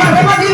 mas, mas, mas,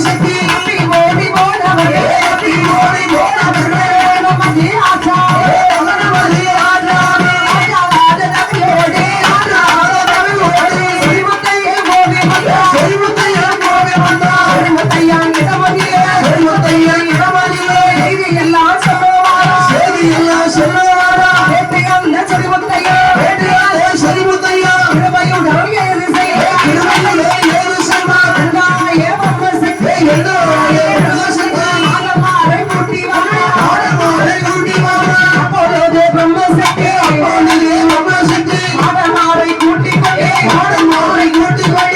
தேசத்தில் ஓடி போனவர்களே What Murray, Murray, Murray.